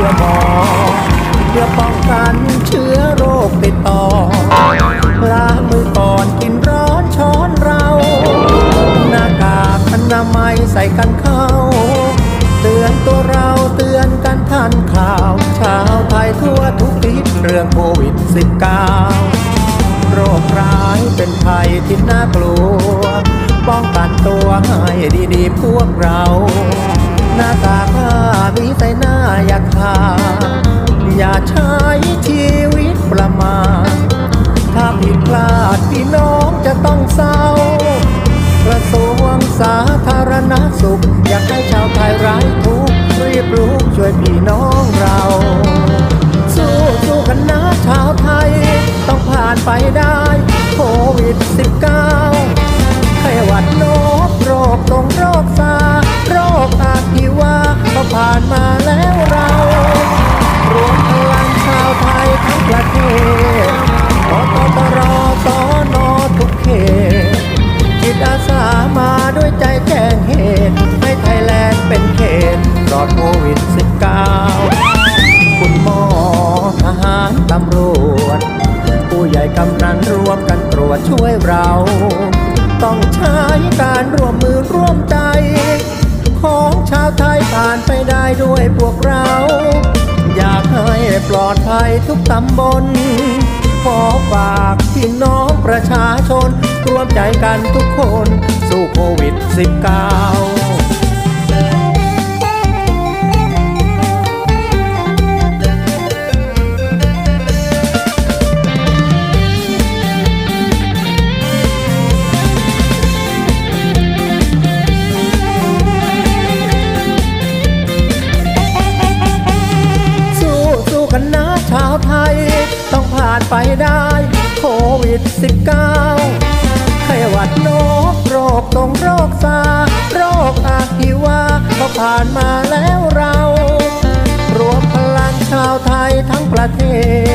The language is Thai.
ื่อบอเพื่อป้องกันเชื้อโรคติดต่อล้างมือก่อนกินร้อนช้อนเราหน้ากากอนามัยใส่กันเข้า เตือนตัวเราเตือนกันทันข่าวชาวไทยทั่วทุกทิศเรื่องโควิด -19 โรคร้ายเป็นภัยที่น่ากลัว ป้องกันตัวให้ดีๆพวกเรา หน้ากากผ้ามีใส่หน้าอย่าขาอย่าใช้ชีวิตประมาทถ้าผิดพลาดพี่น้องจะต้องเศร้ากระทรวงสาธารณสุข อยากให้ชาวไทยไร้ทุกข์รีบรู้ช่วยพี่น้องเรา สู้สู้กันนะชาวไทย ต้องผ่านไปได้โควิด -19 กำนันรวมกันตรวจช่วยเรา ต้องใช้การร่วมมือร่วมใจ ของชาวไทยผ่านไปได้ด้วยพวกเรา อยากให้ปลอดภัยทุกตำบล ขอฝากพี่น้องประชาชนร่วมใจกันทุกคน สู้โควิด -19 ไปได้โควิด -19 ไข้หวัดนกโรคตรงโรคซา โรคอาคิวาก็ผ่านมาแล้วเรา รวมพลังชาวไทยทั้งประเทศ